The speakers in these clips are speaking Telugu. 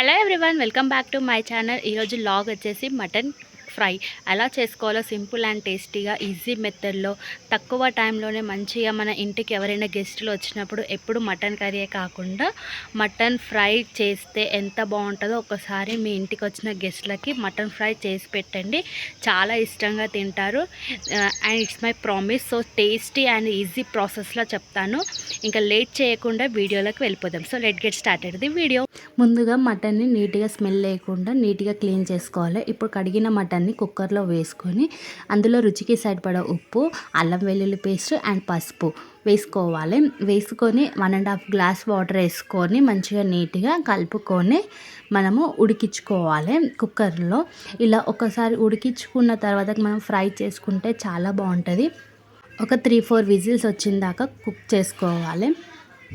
Hello everyone welcome back to my channel ఈరోజు లాగ్ వచ్చేసి మటన్ ఫ్రై. ఎలా చేసుకోవాలో సింపుల్ అండ్ టేస్టీగా ఈజీ మెథడ్లో తక్కువ టైంలోనే మంచిగా మన ఇంటికి ఎవరైనా గెస్టులు వచ్చినప్పుడు ఎప్పుడు మటన్ కర్రీయే కాకుండా మటన్ ఫ్రై చేస్తే ఎంత బాగుంటుందో ఒకసారి మీ ఇంటికి వచ్చిన గెస్ట్లకి మటన్ ఫ్రై చేసి పెట్టండి. చాలా ఇష్టంగా తింటారు. And it's my promise. So tasty and easy ప్రాసెస్లో చెప్తాను. ఇంకా లేట్ చేయకుండా వీడియోలోకి వెళ్ళిపోదాం. So let get started the video. ముందుగా మటన్ని నీట్గా స్మెల్ లేకుండా నీట్గా క్లీన్ చేసుకోవాలి. ఇప్పుడు కడిగిన మటన్ని కుక్కర్లో వేసుకొని అందులో రుచికి సరిపడా ఉప్పు అల్లం వెల్లుల్లి పేస్ట్ అండ్ పసుపు వేసుకోవాలి. వేసుకొని one and half glass water వేసుకొని మంచిగా నీట్గా కలుపుకొని మనము ఉడికించుకోవాలి కుక్కర్లో. ఇలా ఒకసారి ఉడికించుకున్న తర్వాత మనం ఫ్రై చేసుకుంటే చాలా బాగుంటుంది. ఒక త్రీ ఫోర్ విజిల్స్ వచ్చిన దాకా కుక్ చేసుకోవాలి.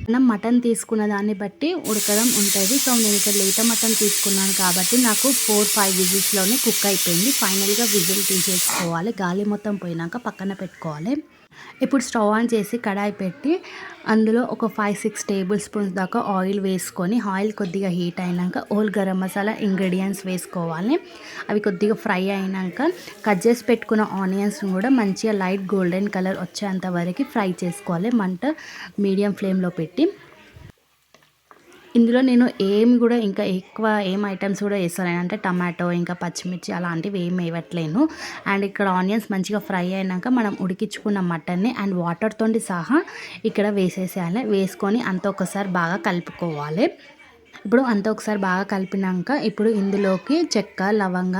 మనం మటన్ తీసుకున్న దాన్ని బట్టి ఉడకడం ఉంటుంది. సో నేను ఇక్కడ లేత మటన్ తీసుకున్నాను కాబట్టి నాకు ఫోర్ ఫైవ్ విజిల్స్లోనే కుక్ అయిపోయింది. ఫైనల్గా విజిల్ తీసేసుకోవాలి. గాలి మొత్తం పోయినాక పక్కన పెట్టుకోవాలి. ఇప్పుడు స్టవ్ ఆన్ చేసి కడాయి పెట్టి అందులో ఒక ఫైవ్ సిక్స్ టేబుల్ స్పూన్స్ దాకా ఆయిల్ వేసుకొని ఆయిల్ కొద్దిగా హీట్ అయినాక ఓల్ గరం మసాలా ఇంగ్రీడియంట్స్ వేసుకోవాలి. అవి కొద్దిగా ఫ్రై అయినాక కట్ చేసి పెట్టుకున్న ఆనియన్స్ని కూడా మంచిగా లైట్ గోల్డెన్ కలర్ వచ్చేంత వరకు ఫ్రై చేసుకోవాలి. మంట మీడియం ఫ్లేమ్లో పెట్టి ఇందులో నేను ఏం కూడా ఇంకా ఎక్కువ ఏం ఐటమ్స్ కూడా వేస్తాను అంటే టమాటో ఇంకా పచ్చిమిర్చి అలాంటివి ఏం వేయట్లేను. అండ్ ఇక్కడ ఆనియన్స్ మంచిగా ఫ్రై అయినాక మనం ఉడికించుకున్న మటన్ని అండ్ వాటర్తో సహా ఇక్కడ వేసేసేయాలి. వేసుకొని అంత ఒకసారి బాగా కలుపుకోవాలి. ఇప్పుడు అంతా ఒకసారి బాగా కలిపినాక ఇప్పుడు ఇందులోకి చెక్క లవంగ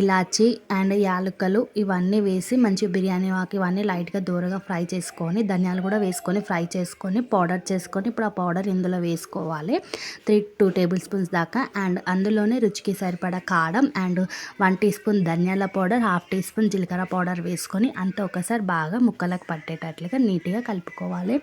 ఇలాచి అండ్ యాలక్కలు ఇవన్నీ వేసి మంచి బిర్యానీ వాకి ఇవన్నీ లైట్గా దూరగా ఫ్రై చేసుకొని ధనియాలు కూడా వేసుకొని ఫ్రై చేసుకొని పౌడర్ చేసుకొని ఇప్పుడు ఆ పౌడర్ ఇందులో వేసుకోవాలి. త్రీ టూ టేబుల్ స్పూన్స్ దాకా అండ్ అందులోనే రుచికి సరిపడా కారం అండ్ వన్ టీ స్పూన్ ధనియాల పౌడర్ హాఫ్ టీ స్పూన్ జీలకర్ర పౌడర్ వేసుకొని అంత ఒకసారి బాగా ముక్కలకు పట్టేటట్లుగా నీట్గా కలుపుకోవాలి.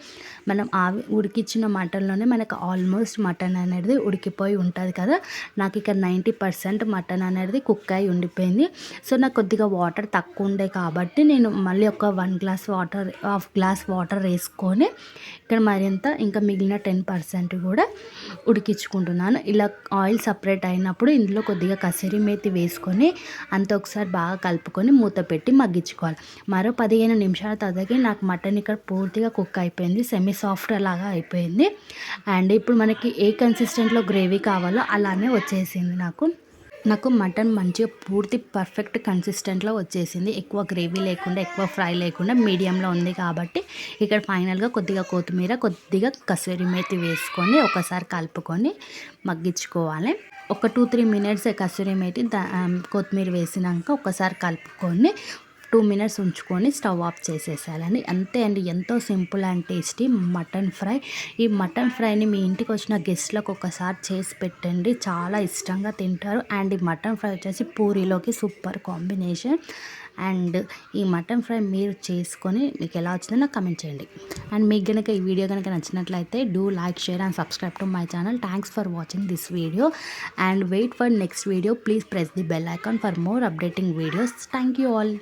మనం ఆవి ఉడికిచ్చిన మటన్లోనే మనకు ఆల్మోస్ట్ మటన్ అనేది ఉడికిపోయి ఉంటుంది కదా నాకు ఇక్కడ నైంటీ పర్సెంట్ మటన్ అనేది కుక్ అయి ఉండిపోయింది. సో నాకు కొద్దిగా వాటర్ తక్కువ ఉండే కాబట్టి నేను మళ్ళీ ఒక one glass water half glass water వేసుకొని ఇక్కడ మరింత ఇంకా మిగిలిన టెన్ పర్సెంట్ కూడా ఉడికించుకుంటున్నాను. ఇలా ఆయిల్ సపరేట్ అయినప్పుడు ఇందులో కొద్దిగా కసరి మేతి వేసుకొని అంత ఒకసారి బాగా కలుపుకొని మూత పెట్టి మగ్గించుకోవాలి. మరో పదిహేను నిమిషాల తర్వాతకి నాకు మటన్ ఇక్కడ పూర్తిగా కుక్ అయిపోయింది సెమీ సాఫ్ట్ లాగా అయిపోయింది. అండ్ ఇప్పుడు మనకి ఏ కన్సిస్టెంట్ దాంట్లో గ్రేవీ కావాలో అలానే వచ్చేసింది నాకు. నాకు మటన్ మంచిగా పూర్తి పర్ఫెక్ట్ కన్సిస్టెంట్లో వచ్చేసింది. ఎక్కువ గ్రేవీ లేకుండా ఎక్కువ ఫ్రై లేకుండా మీడియంలో ఉంది కాబట్టి ఇక్కడ ఫైనల్గా కొద్దిగా కొత్తిమీర కొద్దిగా కసూరి మేతి వేసుకొని ఒకసారి కలుపుకొని మగ్గించుకోవాలి. ఒక two three minutes kasuri methi కొత్తిమీర వేసినాక ఒకసారి కలుపుకొని టూ మినిట్స్ ఉంచుకొని స్టవ్ ఆఫ్ చేసేసాలని అంతే అండి ఎంతో simple and tasty mutton fry. ఈ మటన్ ఫ్రైని మీ ఇంటికి వచ్చిన గెస్ట్లకు ఒకసారి చేసి పెట్టండి. చాలా ఇష్టంగా తింటారు. అండ్ ఈ మటన్ ఫ్రై వచ్చేసి పూరీలోకి సూపర్ కాంబినేషన్. అండ్ ఈ మటన్ ఫ్రై మీరు చేసుకొని మీకు ఎలా వచ్చిందో నాకు కమెంట్ చేయండి. అండ్ మీకు కనుక ఈ వీడియో కనుక నచ్చినట్లయితే do like share and subscribe to my channel. Thanks for watching this video and wait for next video. Please press the bell icon for more updating videos thank you all